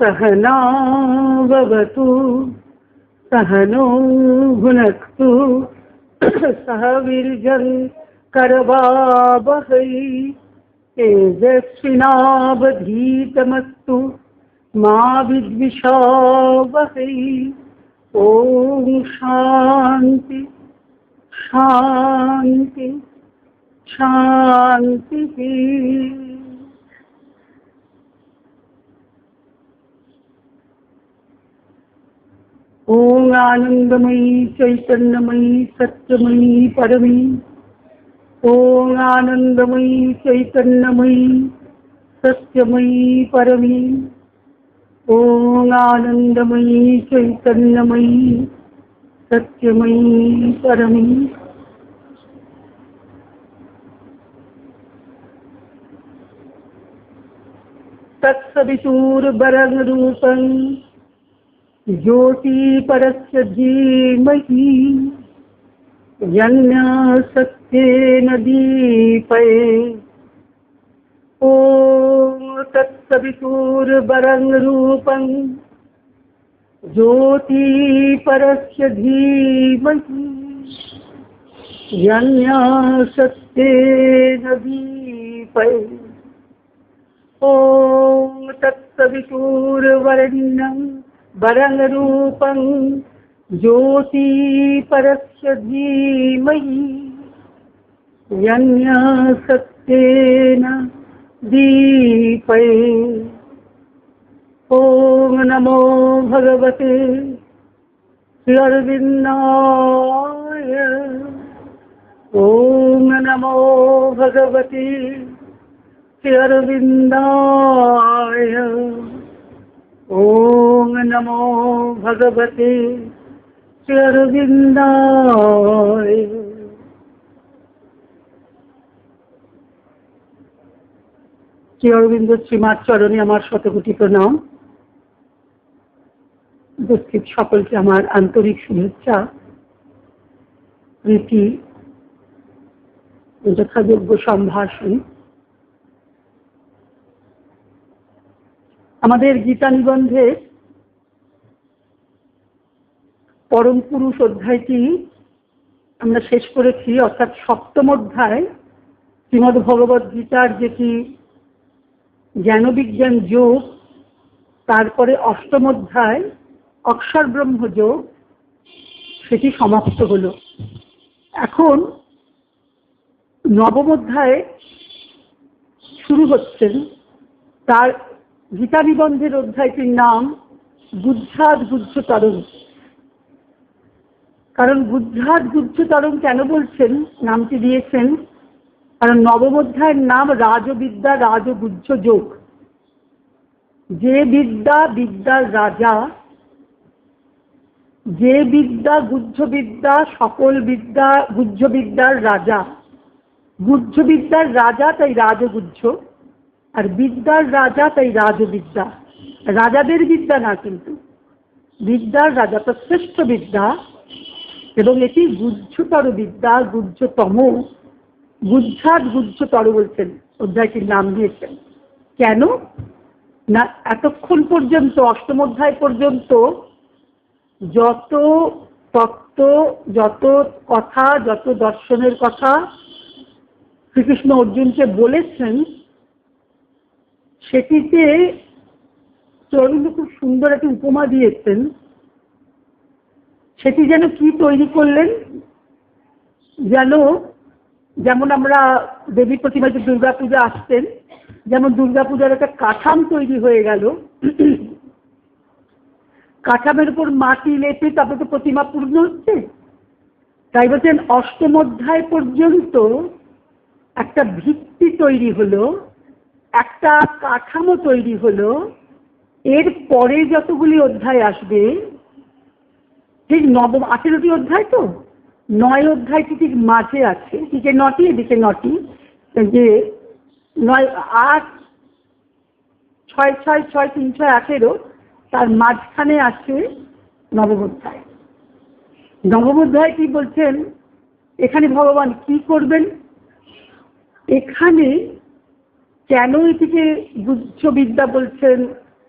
सहनावतु सहनो भुनक्तु सह विर्जन् करवावहै तेजस्विनावधीतमस्तु मा विद्विषावहै ॐ शान्ति। शान्तिः ॐ आनन्दमयी चैतन्यमयी सत्यमयी परमी ॐ आनन्दमयी चैतन्यमयी सत्यमयी परमी ॐ आनन्दमयी चैतन्यमयी सत्यमयी परमी तत्सवितुर्वरङ्गरूपम् ज्योतिपरस्य धीमहि यन्यसत्येन दीपये। ॐ तत्सवितुर्वरं रूपं ज्योतिपरस्य धीमहि यन्यसत्येन दीपये। ॐ तत्सवितुर्वरेण्यं वरङ्गरूपं ज्योतिपरस्य धीमहि यन्यसत्येन दीपये। ॐ नमो भगवते श्रीअरविन्दाय। ॐ नमो भगवते श्रीअरविन्दाय ॐ नमो भगवते श्रीअरविन्दाय শ্রী অরবিন্দ শ্রীমার চরণে আমার শতকোটি প্রণাম উপস্থিত সকলকে আমার আন্তরিক শুভেচ্ছা প্রীতি যথাযোগ্য সম্ভাষণ আমাদের গীতা নিবন্ধে পরম পুরুষ অধ্যায়টি আমরা শেষ করেছি, অর্থাৎ সপ্তম অধ্যায়, শ্রীমদ ভগবত গীতার যেটি জ্ঞানবিজ্ঞান যোগ, তারপরে অষ্টম অধ্যায়, অক্ষর ব্রহ্ম যোগ, সেটি সমাপ্ত হলো। এখন নবম অধ্যায় শুরু হচ্ছেন, তার গীতা নিবন্ধের অধ্যায়টির নাম গুজ্জাত গুজ্জতরণ কারণ গুজ্জাত গুজ্জতরণ কেন বলছেন? নামটি দিয়েছেন কারণ নবম অধ্যায়ের নাম রাজবিদ্যা রাজগুজ্জ যোগ। যে বিদ্যা বিদ্যার রাজা, যে বিদ্যা গুজ্জ বিদ্যা সকল বিদ্যা গুজ্জ বিদ্যার রাজা। গুজ্জ বিদ্যার রাজা তাই রাজগুজ্জ আর বিদ্যার রাজা তাই রাজবিদ্যা। রাজাদের বিদ্যা না কিন্তু। বিদ্যার রাজা তো শ্রেষ্ঠ বিদ্যা এবং এটি গুজ্জতর বিদ্যা গুজ্জতম গুজ্জাত গুজ্জতর বলছেন, অধ্যায়টির নাম দিয়েছেন। কেন? না, এতক্ষণ পর্যন্ত, অষ্টম অধ্যায় পর্যন্ত যত তত্ত্ব, যত কথা, যত দর্শনের কথা শ্রীকৃষ্ণ অর্জুনকে বলেছেন সেটিতে চরণে খুব সুন্দর একটি উপমা দিয়েছেন। সেটি যেন কি তৈরি করলেন? যেন যেমন আমরা দেবী প্রতিমা যে দুর্গা পূজা আসতেন, যেমন দুর্গা পূজার একটা কাঠাম তৈরি হয়ে গেল। কাঠামের উপর মাটি লেপে তারপরে তো প্রতিমা পূর্ণ হচ্ছে। তাই বলছেন, অষ্টম অধ্যায় পর্যন্ত একটা ভিত্তি তৈরি হলো। একটা কাঠামো তৈরি হলো, এর পরে যতগুলি অধ্যায় আসবে, ঠিক নবম, আঠেরোটি অধ্যায় তো? নয় অধ্যায়টি ঠিক মাঝে আছে? দিকে নটি, এদিকে নটি। যে নয়, আট, ছয় ছয় ছয়, তিন, ছয়, আঠেরো, তার মাঝখানে আছে নবম অধ্যায়। নবম অধ্যায় কি বলছেন? এখানে ভগবান কি করবেন? এখানে কেন এটিকে গুচ্ছবিদ্যা বলছেন,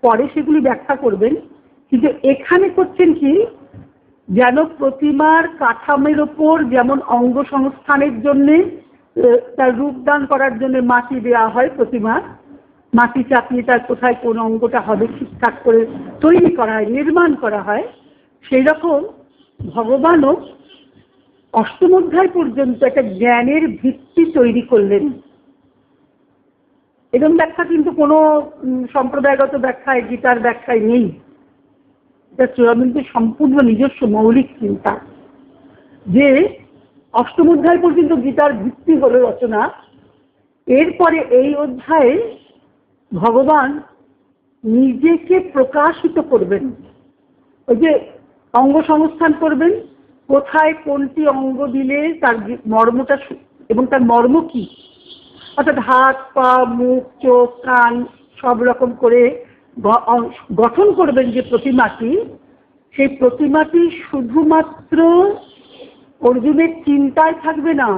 পরে সেগুলি ব্যাখ্যা করবেন, কিন্তু এখানে করছেন কি, যেন প্রতিমার কাঠামের ওপর যেমন অঙ্গ সংস্থানের জন্যে তার রূপদান করার জন্য মাটি দেওয়া হয় প্রতিমা, মাটি চাপিয়ে তার কোথায় কোন অঙ্গটা হবে ঠিকঠাক করে তৈরি করা হয়, নির্মাণ করা হয়, সেই রকম ভগবানও অষ্টম অধ্যায় পর্যন্ত একটা জ্ঞানের ভিত্তি তৈরি করলেন। এরকম ব্যাখ্যা কিন্তু কোনো সম্প্রদায়গত ব্যাখ্যায়, গীতার ব্যাখ্যায় নেই। এটা চূড়ামন্ত্রের সম্পূর্ণ নিজস্ব মৌলিক চিন্তা। যে অষ্টম অধ্যায় পর্যন্ত গীতার ভিত্তি হলো রচনা, এরপরে এই অধ্যায়ে ভগবান নিজেকে প্রকাশিত করবেন। ওই যে অঙ্গ সংস্থান করবেন, কোথায় কোনটি অঙ্গ দিলে তার মর্মটা এবং তার মর্ম কি? অর্থাৎ হাত, পা, মুখ, চোখ, কান সব রকম করে গঠন করবেন যে প্রতিমাটি, সেই প্রতিমাটি শুধুমাত্র অর্জুনের চিন্তায় থাকবে না,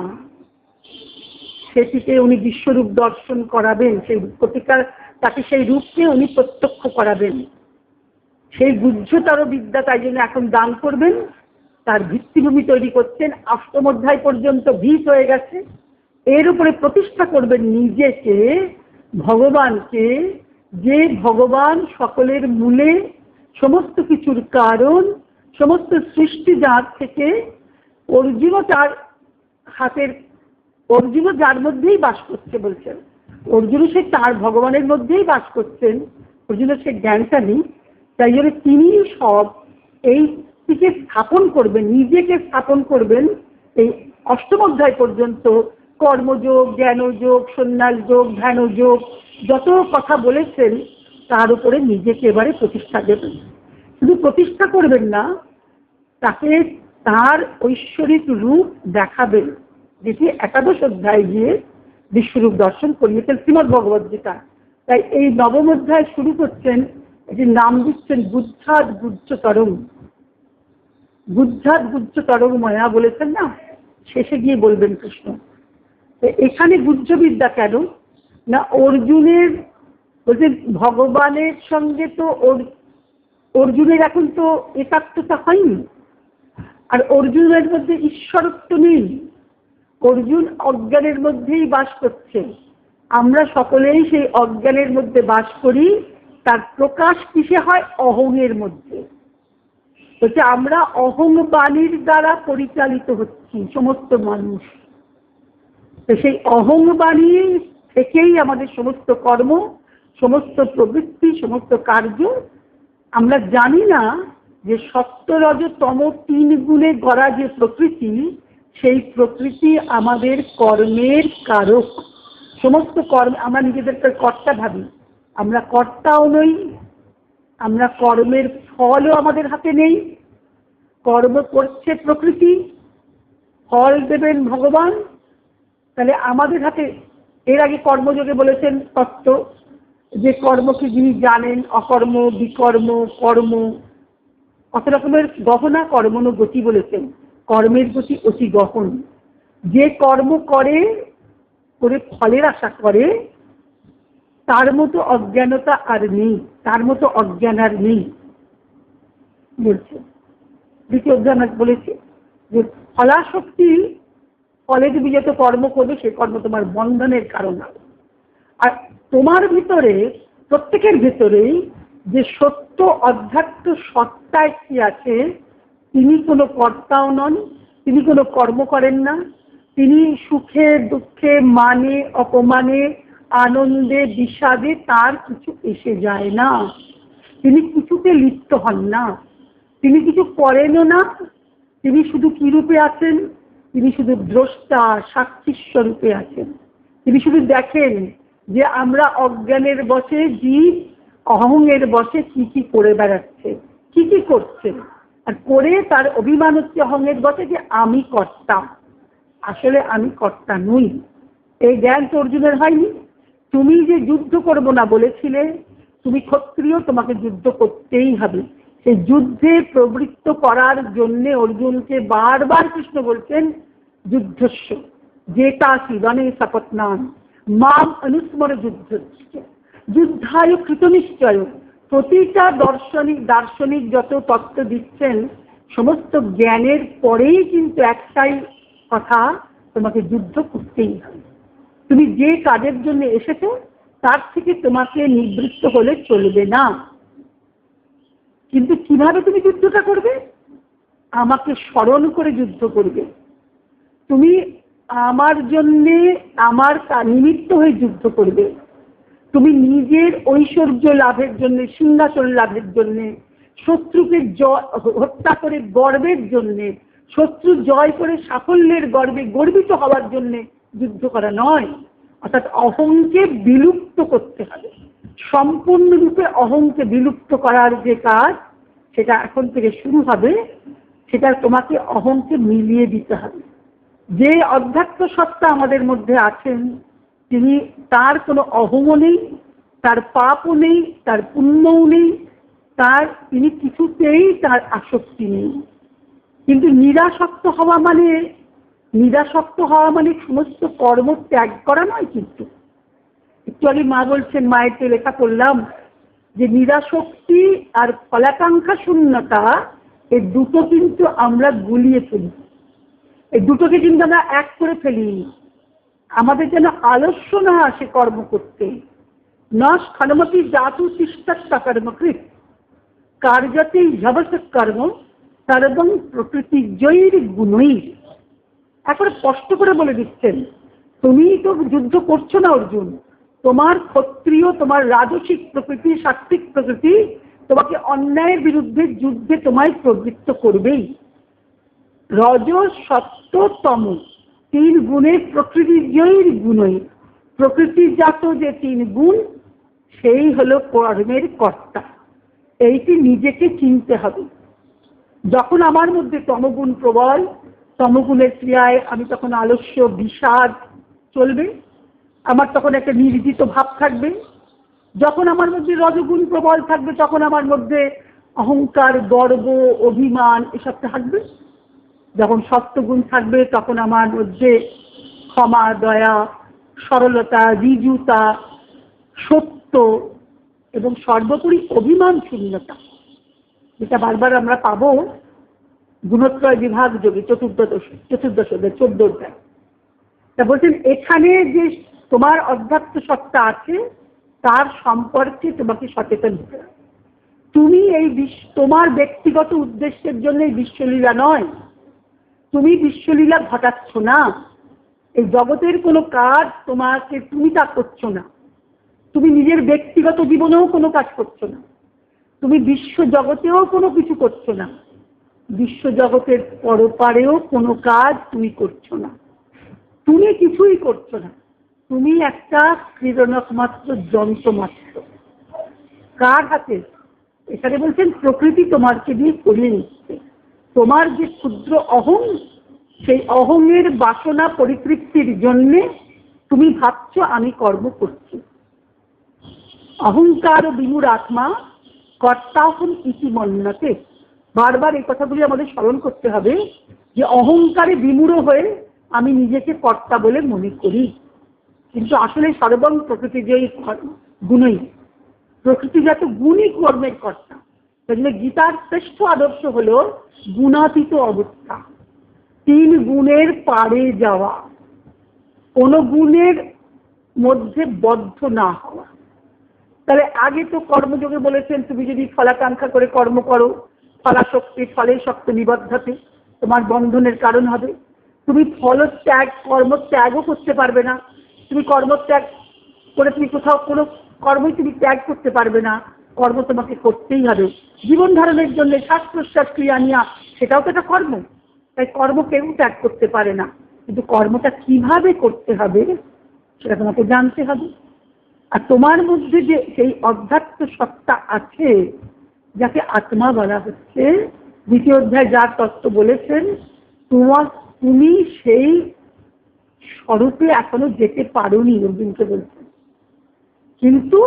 সেটিকে উনি বিশ্বরূপ দর্শন করাবেন, সেই প্রতিকার, তাকে সেই রূপকে উনি প্রত্যক্ষ করাবেন। সেই গুহ্যতর বিদ্যা তাই জন্য এখন দান করবেন, তার ভিত্তিভূমি তৈরি করছেন অষ্টম অধ্যায় পর্যন্ত ভিত হয়ে গেছে। এর উপরে প্রতিষ্ঠা করবেন নিজেকে, ভগবানকে, যে ভগবান সকলের মূলে সমস্ত কিছুর কারণ, সমস্ত সৃষ্টি যার থেকে অর্জুনও তার হাতের অর্জুনও যার মধ্যেই বাস করছে বলছেন। অর্জুনও সে তার ভগবানের মধ্যেই বাস করছেন। অর্জুনের সে জ্ঞানটা নেই, তাই জন্য তিনি সব এই থেকে স্থাপন করবেন, নিজেকে স্থাপন করবেন, এই অষ্টম অধ্যায় পর্যন্ত কর্মযোগ, জ্ঞানযোগ সন্ন্যাস যোগ ধ্যানযোগ, যত কথা বলেছেন, তার উপরে নিজেকে এবারে প্রতিষ্ঠা দেবেন। শুধু প্রতিষ্ঠা করবেন না, তাকে তার ঐশ্বরিক রূপ দেখাবেন। যেটি একাদশ অধ্যায় গিয়ে বিশ্বরূপ দর্শন করিয়েছেন শ্রীমদ ভগবদ গীতা। তাই এই নবম অধ্যায় শুরু করছেন, এটি নাম দিচ্ছেন বুদ্ধাদ গুজ্জতরম বুদ্ধাদ গুজ্জতরম ময়া বলেছেন না? শেষে গিয়ে বলবেন কৃষ্ণ। এখানে গুজ্জবিদ্যা কেন? না অর্জুনের বলছেন ভগবানের সঙ্গে তো অর্জুনের এখন তো একাত্মতা হয়নি। আর অর্জুনের মধ্যে ঈশ্বরত্ব নেই। অর্জুন অজ্ঞানের মধ্যেই বাস করছে। আমরা সকলেই সেই অজ্ঞানের মধ্যে বাস করি, তার প্রকাশ কিসে হয়? অহংয়ের মধ্যে। বলছে আমরা অহং বাণীর দ্বারা পরিচালিত হচ্ছি, সমস্ত মানুষ। তো সেই অহংবাণী থেকেই আমাদের সমস্ত কর্ম, সমস্ত প্রবৃত্তি, সমস্ত কার্য আমরা জানি না যে সত্য রজ তম তিন গুণে গড়া যে প্রকৃতি, সেই প্রকৃতি আমাদের কর্মের কারক। সমস্ত কর্ম, আমরা নিজেদেরকে কর্তা ভাবি, আমরা কর্তাও নই, আমরা কর্মের ফলও আমাদের হাতে নেই। কর্ম করছে প্রকৃতি, ফল দেবেন ভগবান তাহলে আমাদের হাতে এর আগে কর্মযোগে বলেছেন তত্ত্ব যে কর্মকে যিনি জানেন, অকর্ম, বিকর্ম, কর্ম, কত রকমের গহনা কর্মণ গতি বলেছেন। কর্মের গতি অতি গহন। যে কর্ম করে করে ফলের আশা করে, তার মতো অজ্ঞানতা আর নেই, তার মতো অজ্ঞান আর নেই বলছে। দ্বিতীয় অজ্ঞান বলেছে যে ফলাশক্তি ফলে তুমি যত কর্ম করবে, সে কর্ম তোমার বন্ধনের কারণ হবে আর তোমার ভিতরে, প্রত্যেকের ভিতরেই যে সত্য অধ্যাত্ম সত্তায় কি আছে, তিনি কোনো কর্তাও নন, তিনি কোনো কর্ম করেন না। তিনি সুখে, দুঃখে মানে অপমানে, আনন্দে, বিষাদে তার কিছু এসে যায় না। তিনি কিছুতে লিপ্ত হন না। তিনি কিছু করেনও না। তিনি শুধু কি রূপে আছেন? তিনি শুধু দ্রষ্টা সাক্ষী স্বরূপে আছেন। তিনি শুধু দেখেন যে আমরা অজ্ঞানের বসে, জীব অহংয়ের বসে কি কি করে বেড়াচ্ছে, কি কি করছে। আর করে তার অভিমান হচ্ছে অহংয়ের বসে যে আমি কর্তা। আসলে আমি কর্তা নই। এই জ্ঞান তো অর্জুনের হয়নি। তুমি যে যুদ্ধ করব না বলেছিলে, তুমি ক্ষত্রিয়, তোমাকে যুদ্ধ করতেই হবে। সেই যুদ্ধে প্রবৃত্ত করার জন্যে অর্জুনকে বারবার কৃষ্ণ বলছেন যুদ্ধস্য যেটা শিবনে শপথনান মাম অনুস্মর যুদ্ধ যুদ্ধায় কৃতনিশ্চয় প্রতিটা দর্শনিক দার্শনিক যত তত্ত্ব দিচ্ছেন সমস্ত জ্ঞানের পরেই কিন্তু একটাই কথা তোমাকে যুদ্ধ করতেই হবে। তুমি যে কাজের জন্য এসেছ, তার থেকে তোমাকে নিবৃত্ত হলে চলবে না। কিন্তু কীভাবে তুমি যুদ্ধটা করবে? আমাকে স্মরণ করে যুদ্ধ করবে। তুমি আমার জন্যে আমার নিমিত্ত হয়ে যুদ্ধ করবে। তুমি নিজের ঐশ্বর্য লাভের জন্য, সিংহাসন লাভের জন্য, শত্রুকে হত্যা করে গর্বের জন্যে, শত্রু জয় করে সাফল্যের গর্বে গর্বিত হওয়ার জন্যে যুদ্ধ করা নয়। অর্থাৎ অহংকে বিলুপ্ত করতে হবে। সম্পূর্ণরূপে অহংকে বিলুপ্ত করার যে কাজ, সেটা এখন থেকে শুরু হবে। সেটা তোমাকে অহংকে মিলিয়ে দিতে হবে। যে অধ্যাত্ম সত্তা আমাদের মধ্যে আছেন, তিনি তার কোনো অহমও নেই, তার পাপও নেই, তার পুণ্যও নেই, তার তিনি কিছুতেই তার আসক্তি নেই। কিন্তু নিরাসক্ত হওয়া মানে নিরাসক্ত হওয়া মানে সমস্ত কর্ম ত্যাগ করা নয় কিন্তু। একটু আগে মা বলছেন, মায়ের লেখা করলাম যে নিরাশক্তি আর ফলাকাঙ্ক্ষা শূন্যতা এই দুটো কিন্তু আমরা গুলিয়ে ফেলি। এই দুটোকে কিন্তু আমরা এক করে ফেলি আমাদের যেন আলস্য না আসে কর্ম করতে। ন স্থানমতি জাতু তিষ্ঠাত্তা কর্মকৃত কার্যতে ঝবস কর্ম সর্বং প্রকৃতি জয়ীর গুণই। এখন স্পষ্ট করে বলে দিচ্ছেন, তুমি তো যুদ্ধ করছ না অর্জুন। তোমার ক্ষত্রিয়, তোমার রাজসিক প্রকৃতি সাত্বিক প্রকৃতি তোমাকে অন্যায়ের বিরুদ্ধে যুদ্ধে তোমায় প্রবৃত্ত করবেই। রজ সত্য তম তিন গুণের প্রকৃতির জয়ীর গুণই। প্রকৃতিজাত যে তিন গুণ, সেই হলো কর্মের কর্তা। এইটি নিজেকে চিনতে হবে। যখন আমার মধ্যে তমগুণ প্রবল, তমগুণের ক্রিয়ায় আমি তখন আলস্য, বিষাদ চলবে। আমার তখন একটা নির্জিত ভাব থাকবে। যখন আমার মধ্যে রজগুণ প্রবল থাকবে, তখন আমার মধ্যে অহংকার, গর্ব, অভিমান এসব থাকবে। যখন সত্যগুণ থাকবে, তখন আমার মধ্যে ক্ষমা, দয়া, সরলতা, রিজুতা, সত্য এবং সর্বোপরি অভিমান শূন্যতা, যেটা বারবার আমরা পাবো গুণত্রয় বিভাগ যোগে, চতুর্দশ চতুর্দশ চোদ্দ অধ্যায়। তা বলছেন, এখানে যে তোমার অধ্যাত্ম সত্তা আছে, তার সম্পর্কে তোমাকে সচেতন হতে হবে। তুমি এই তোমার ব্যক্তিগত উদ্দেশ্যের জন্য এই বিশ্বলীলা নয় তুমি বিশ্বলীলা ঘটাচ্ছ না। এই জগতের কোনো কাজ তোমাকে তুমি তা করছ না। তুমি নিজের ব্যক্তিগত জীবনেও কোনো কাজ করছ না। তুমি বিশ্ব জগতেও কোনো কিছু করছ না। বিশ্ব জগতের পরপারেও কোনো কাজ তুমি করছ না। তুমি কিছুই করছ না। তুমি একটা ক্রীড়নক মাত্র যন্ত্র মাত্র কার হাতে? এখানে বলছেন, প্রকৃতি তোমারকে দিয়ে করিয়ে নিচ্ছে। তোমার যে ক্ষুদ্র অহং, সেই অহংয়ের বাসনা পরিতৃপ্তির জন্যে তুমি ভাবছ আমি কর্ম করছি। অহংকার ও বিমুর আত্মা কর্তাহন ইতিমন্যতে বারবার এই কথাগুলি আমাদের স্মরণ করতে হবে যে অহংকারে বিমূঢ় হয়ে আমি নিজেকে কর্তা বলে মনে করি। কিন্তু আসলে সর্বং প্রকৃতি যে গুণই। প্রকৃতিজাত গুণই কর্মের কর্তা সেজন্য গীতার শ্রেষ্ঠ আদর্শ হল গুণাতীত অবস্থা। তিন গুণের পারে যাওয়া। কোন গুণের মধ্যে বদ্ধ না হওয়া। তাহলে আগে তো কর্মযোগে বলেছেন, তুমি যদি ফলাকাঙ্ক্ষা করে কর্ম করো, ফলাশক্তি, ফলে শক্ত নিবদ্ধতে তোমার বন্ধনের কারণ হবে। তুমি ফল ত্যাগ, কর্ম ত্যাগও করতে পারবে না। তুমি কর্মত্যাগ করে তুমি কোথাও কোনো কর্মই তুমি ত্যাগ করতে পারবে না। কর্ম তোমাকে করতেই হবে। জীবন ধারণের জন্য শ্বাস প্রশ্বাস ক্রিয়া নেওয়া সেটাও তো একটা কর্ম। তাই কর্ম কেউ ত্যাগ করতে পারে না। কিন্তু কর্মটা কীভাবে করতে হবে, সেটা তোমাকে জানতে হবে। আর তোমার মধ্যে যে সেই অধ্যাত্ম সত্তা আছে, যাকে আত্মা বলা হচ্ছে, দ্বিতীয় অধ্যায় যার তত্ত্ব বলেছেন তোমার তুমি সেই স্বরূপে এখনও যেতে পারোনি অর্জুনকে বলছেন। কিন্তু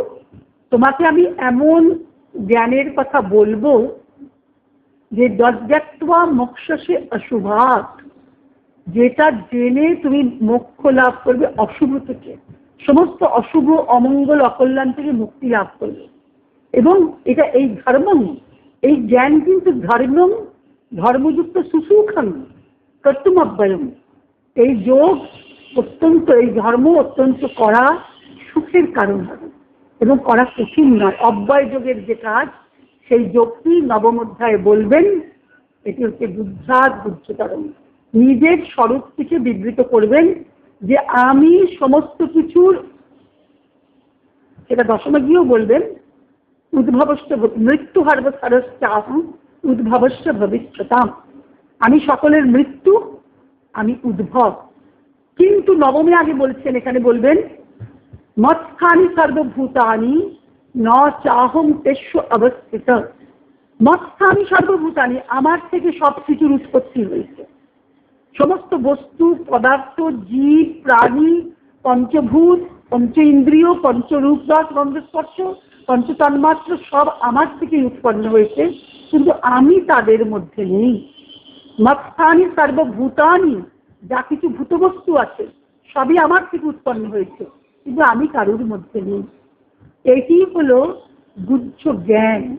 তোমাকে আমি এমন জ্ঞানের কথা বলব যে দজ্জাত্বা মোক্ষসে অশুভাত, যেটা জেনে তুমি মোক্ষ লাভ করবে অশুভ থেকে। সমস্ত অশুভ, অমঙ্গল, অকল্যাণ থেকে মুক্তি লাভ করবে। এবং এটা এই ধর্ম এই জ্ঞান কিন্তু ধর্ম ধর্মযুক্ত সুসুখান কর্তুম অব্যয়ম এই যোগ অত্যন্ত, এই ধর্ম অত্যন্ত করা সুখের কারণ হবে। এবং করা কঠিন নয়। অব্যয় যোগের যে কাজ, সেই যোগটি নবম অধ্যায়ে বলবেন, এটি হচ্ছে বুদ্ধাত বুদ্ধতরম নিজের স্বরূপটিকে বিবৃত করবেন যে আমি সমস্ত কিছুর, সেটা দশমে গিয়েও বলবেন উদ্ভবস্য মৃত্যু হার্ব সারস্যাহম উদ্ভবস্য ভবিষ্যতাম। আমি সকলের মৃত্যু, আমি উদ্ভব। কিন্তু নবমে আগে বলছেন, এখানে বলবেন মৎস্থানি সর্বভূতানি ন চাহম তেস্য অবস্থিত মৎস্থানি সর্বভূতানি আমার থেকে সব কিছুর উৎপত্তি হয়েছে। সমস্ত বস্তু, পদার্থ, জীব, প্রাণী, পঞ্চভূত, পঞ্চ ইন্দ্রিয় পঞ্চরূপ দশ গন্ধস্পর্শ পঞ্চতন্মাত্র সব আমার থেকেই উৎপন্ন হয়েছে, কিন্তু আমি তাদের মধ্যে নেই। মৎস্থানি সর্বভূতানি, যা কিছু ভূতবস্তু আছে, সবই আমার থেকে উৎপন্ন হয়েছে। কিন্তু আমি কারোর মধ্যে নেই। এটি হলো গুচ্ছ জ্ঞান।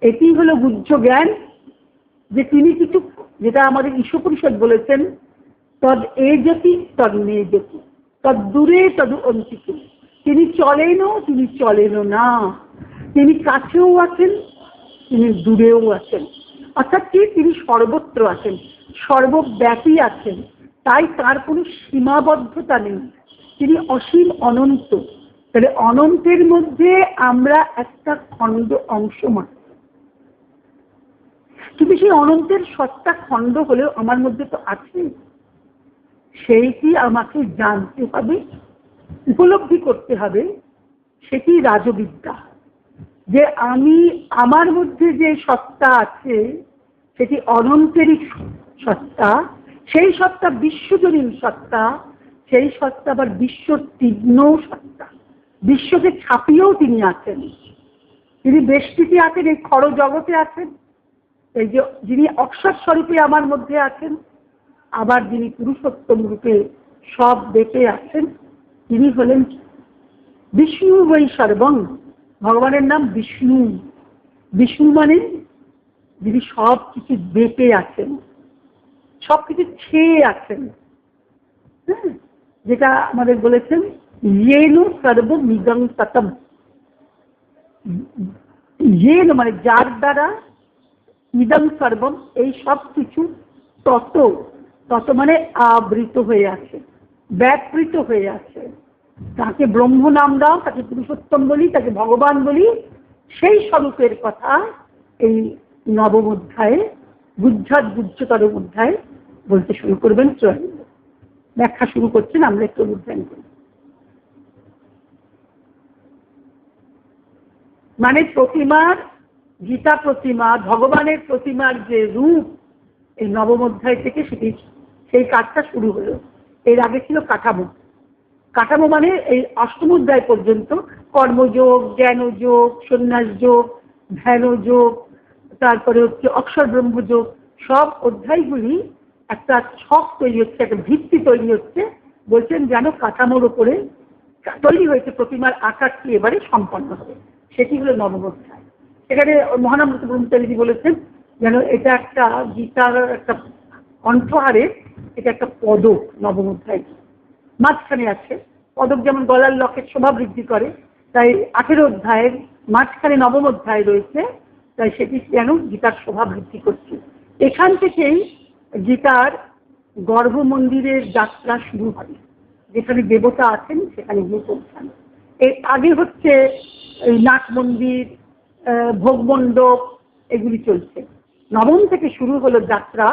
এটি হলো গুচ্ছ জ্ঞান যে তিনি কিছু, যেটা আমাদের ঈশ্বর পরিষদ বলেছেন, তদ এ জ্যোতি তদ নে জ্যোতি তদ দূরে, তদ অন্তিত তিনি চলেনও তিনি চলেনও না। তিনি কাছেও আছেন, তিনি দূরেও আছেন। অর্থাৎ কি? তিনি সর্বত্র আছেন, সর্বব্যাপী আছেন। তাই তার কোনো সীমাবদ্ধতা নেই। তিনি অসীম অনন্ত। তাহলে অনন্তের মধ্যে আমরা একটা খণ্ড অংশ মাত্র। কিন্তু সেই অনন্তের সত্তা খণ্ড হলেও আমার মধ্যে তো আছে। সেইটি আমাকে জানতে হবে, উপলব্ধি করতে হবে, সেটি রাজবিদ্যা। যে আমি আমার মধ্যে যে সত্তা আছে, সেটি অনন্তেরই সত্তা, সেই সত্তা বিশ্বজনীন সত্তা সেই সত্তা আবার বিশ্ব তীক্ষ্ণ সত্তা। বিশ্বকে ছাপিয়েও তিনি আছেন। তিনি বেষ্টিতে আছেন, এই খড় জগতে আছেন। এই যে যিনি অক্ষর স্বরূপে আমার মধ্যে আছেন, আবার যিনি পুরুষোত্তম রূপে সব বেঁপে আছেন, তিনি হলেন বিষ্ণু বৈ সর্বং। ভগবানের নাম বিষ্ণু। বিষ্ণু মানে যিনি সব কিছু বেঁপে আছেন, সব কিছু ছেয়ে আছেন। হ্যাঁ? যেটা আমাদের বলেছেন ইয়েনু সর্ব নিগম ইয়েন মানে যার দ্বারা ইদম সর্বম, এই সব কিছু তত তত মানে আবৃত হয়ে আছে, ব্যাপৃত হয়ে আছে। তাকে ব্রহ্ম নাম দাও, তাকে পুরুষোত্তম বলি, তাকে ভগবান বলি, সেই স্বরূপের কথা এই নবম অধ্যায়ে বুদ্ধার গুজ্জতর অধ্যায়ে বলতে শুরু করবেন। চয়ন ব্যাখ্যা শুরু করছেন, আমরা একটু অধ্যয়ন করি। মানে প্রতিমার, গীতা প্রতিমা, ভগবানের প্রতিমার যে রূপ, এই নবম অধ্যায় থেকে সেটি, সেই কাজটা শুরু হলো। এর আগে ছিল কাঠামো। কাঠামো মানে এই অষ্টম অধ্যায় পর্যন্ত কর্মযোগ, জ্ঞানযোগ সন্ন্যাস যোগ ধ্যানযোগ, তারপরে হচ্ছে অক্ষর ব্রহ্মযোগ সব অধ্যায়গুলি একটা ছক তৈরি হচ্ছে, একটা ভিত্তি তৈরি হচ্ছে, বলছেন যেন কাঠামোর ওপরে তৈরি হয়েছে প্রতিমার আকারটি এবারে সম্পন্ন হবে। সেটি হলো নবম অধ্যায় সেখানে মহানামৃত ব্রহ্মচারীজি বলেছেন যেন এটা একটা গীতার একটা কণ্ঠহারে, এটা একটা পদক নবম অধ্যায় মাঝখানে আছে, পদক যেমন গলার লকের শোভা বৃদ্ধি করে, তাই আঠেরো অধ্যায়ের মাঝখানে নবম অধ্যায় রয়েছে, তাই সেটি যেন গীতার শোভা বৃদ্ধি করছে। এখান থেকেই গীতার গর্ভ মন্দিরের যাত্রা শুরু হবে যেখানে দেবতা আছেন, সেখানে গিয়ে পৌঁছান। এর আগে হচ্ছে এই নাট মন্দির ভোগমণ্ডপ এগুলি চলছে। নবম থেকে শুরু হলো যাত্রা।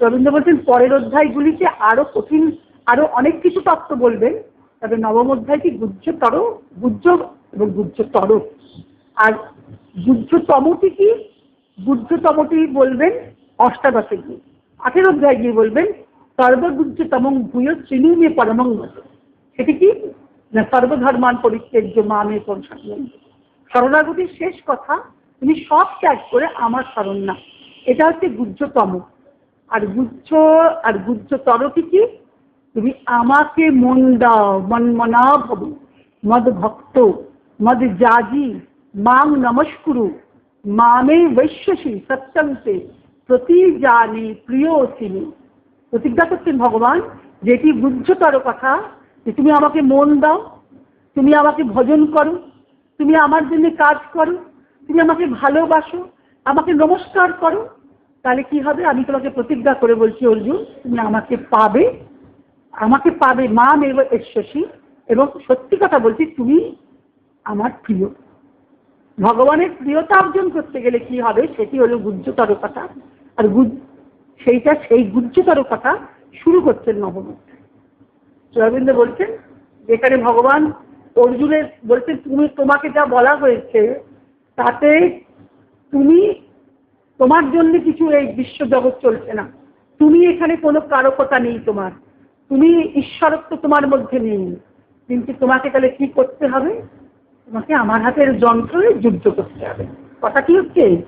রবীন্দ্র বলছেন, পরের অধ্যায়গুলিতে আরও কঠিন, আরও অনেক কিছু তত্ত্ব বলবেন, তবে নবম অধ্যায়টি গুজ্জতর গুজ্জ এবং গুজ্জতর আর গুজ্জতমটি কি? গুজ্জতমটি বলবেন অষ্টাদশে গিয়ে। আঠের অধ্যায় গিয়ে বলবেন সর্বগুজ্জতম ভূয় শ্রীনুমে পরমং সেটি কি না সর্বধর্মান পরিত্যাজ্য মামে পৌঁছান শরণাগতির শেষ কথা তুমি সব ত্যাগ করে আমার শরণ না এটা হচ্ছে গুজ্জতম আর গুজ্জ আর গুজ্জতরটি কি তুমি আমাকে মন দাও মনমনা ভব মদ ভক্ত মদ জাজি মাং নমস্কুরু মামে বৈশ্যসী সত্যন্তে প্রতি জানি প্রিয় তিনি। প্রতিজ্ঞা করছেন ভগবান যেটি বুঝতর কথা, যে তুমি আমাকে মন দাও, তুমি আমাকে ভজন করো, তুমি আমার জন্য কাজ করো, তুমি আমাকে ভালোবাসো, আমাকে নমস্কার করো। তাহলে কি হবে? আমি তোমাকে প্রতিজ্ঞা করে বলছি, অর্জুন, তুমি আমাকে পাবে। আমাকে পাবে মা মেব ঈশ্বসী এবং সত্যি কথা বলছি, তুমি আমার প্রিয়। ভগবানের প্রিয়তা অর্জন করতে গেলে কি হবে? সেটি হলো গুজ্জতর কথা। আর সেইটা সেই গুজ্জতর কথা শুরু করছেন নবমধ্যে রবীন্দ্র বলছেন, যেখানে ভগবান অর্জুনের বলছেন, তুমি তোমাকে যা বলা হয়েছে, তাতে তুমি তোমার জন্য কিছু এই বিশ্ব জগৎ চলছে না। তুমি এখানে কোনো কারকতা নেই তোমার। তুমি ঈশ্বরত্ব তোমার মধ্যে নেই। কিন্তু তোমাকে তাহলে কি করতে হবে? তোমাকে আমার হাতের যন্ত্রে যুদ্ধ করতে হবে। কথা কি হচ্ছে?